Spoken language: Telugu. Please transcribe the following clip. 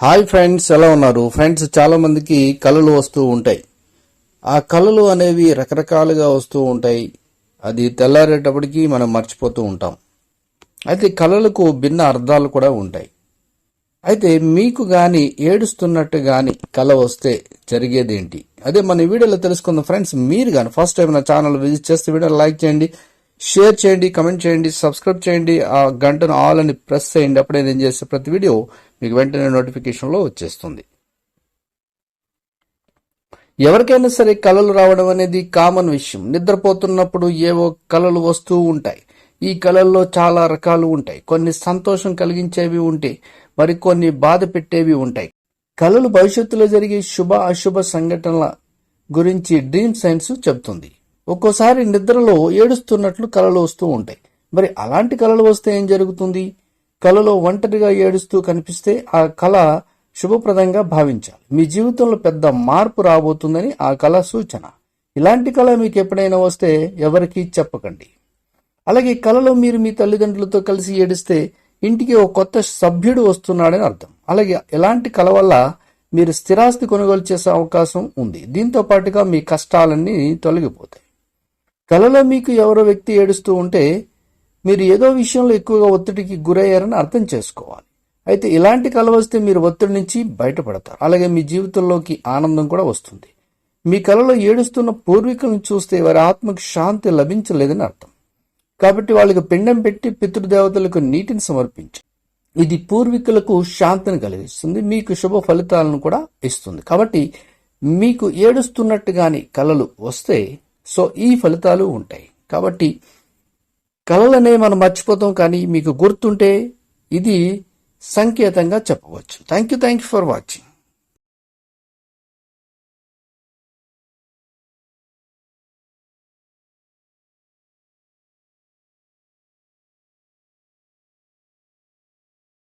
హాయ్ ఫ్రెండ్స్ ఎలా ఉన్నారు? ఫ్రెండ్స్ చాలా మందికి కళలు వస్తూ ఉంటాయి. ఆ కళలు అనేవి రకరకాలుగా వస్తూ ఉంటాయి. అది తెల్లారేటప్పటికి మనం మర్చిపోతూ ఉంటాం. అయితే కళలకు భిన్న అర్థాలు కూడా ఉంటాయి. అయితే మీకు గాని ఏడుస్తున్నట్టు గాని కళ వస్తే జరిగేదేంటి? అదే మన వీడియోలో తెలుసుకుందాం. ఫ్రెండ్స్ మీరు గాని ఫస్ట్ టైం నా ఛానల్ విజిట్ చేస్తే వీడియో లైక్ చేయండి. షేర్ చేయండి కమెంట్ చేయండి సబ్స్క్రైబ్ చేయండి. ఆ గంటను ఆల్ అని ప్రెస్ చేయండి. అప్పుడే నేను చేసే ప్రతి వీడియో మీకు వెంటనే నోటిఫికేషన్లో వచ్చేస్తుంది. ఎవరికైనా సరే కళలు రావడం అనేది కామన్ విషయం. నిద్రపోతున్నప్పుడు ఏవో కళలు వస్తూ ఉంటాయి. ఈ కళల్లో చాలా రకాలు ఉంటాయి. కొన్ని సంతోషం కలిగించేవి ఉంటాయి. మరికొన్ని బాధ పెట్టేవి ఉంటాయి. కళలు భవిష్యత్తులో జరిగే శుభ అశుభ సంఘటనల గురించి డ్రీమ్ సైన్స్ చెబుతుంది. ఒక్కోసారి నిద్రలో ఏడుస్తున్నట్లు కళలు వస్తూ ఉంటాయి. మరి అలాంటి కళలు వస్తే ఏం జరుగుతుంది? కళలో ఒంటరిగా ఏడుస్తూ కనిపిస్తే ఆ కళ శుభప్రదంగా భావించాలి. మీ జీవితంలో పెద్ద మార్పు రాబోతుందని ఆ కళ సూచన. ఇలాంటి కళ మీకు ఎప్పుడైనా వస్తే ఎవరికీ చెప్పకండి. అలాగే కళలో మీరు మీ తల్లిదండ్రులతో కలిసి ఏడిస్తే ఇంటికి ఒక కొత్త సభ్యుడు వస్తున్నాడని అర్థం. అలాగే ఎలాంటి కళ వల్ల మీరు స్థిరాస్తి కొనుగోలు చేసే అవకాశం ఉంది. దీంతో పాటుగా మీ కష్టాలన్నీ తొలగిపోతాయి. కలలో మీకు ఎవరో వ్యక్తి ఏడుస్తూ ఉంటే మీరు ఏదో విషయంలో ఎక్కువగా ఒత్తిడికి గురయ్యారని అర్థం చేసుకోవాలి. అయితే ఇలాంటి కళ వస్తే మీరు ఒత్తిడి నుంచి బయటపడతారు. అలాగే మీ జీవితంలోకి ఆనందం కూడా వస్తుంది. మీ కళలో ఏడుస్తున్న పూర్వీకులను చూస్తే వారి ఆత్మకు శాంతి లభించలేదని అర్థం. కాబట్టి వాళ్ళకి పిండం పెట్టి పితృదేవతలకు నీటిని సమర్పించు ఇది పూర్వీకులకు శాంతిని కలిగిస్తుంది మీకు శుభ ఫలితాలను కూడా ఇస్తుంది. కాబట్టి మీకు ఏడుస్తున్నట్టుగాని కళలు వస్తే సో ఈ ఫలితాలు ఉంటాయి. కాబట్టి కళలనే మనం మర్చిపోతాం కానీ మీకు గుర్తుంటే ఇది సంకేతంగా చెప్పవచ్చు. Thank you thank you for watching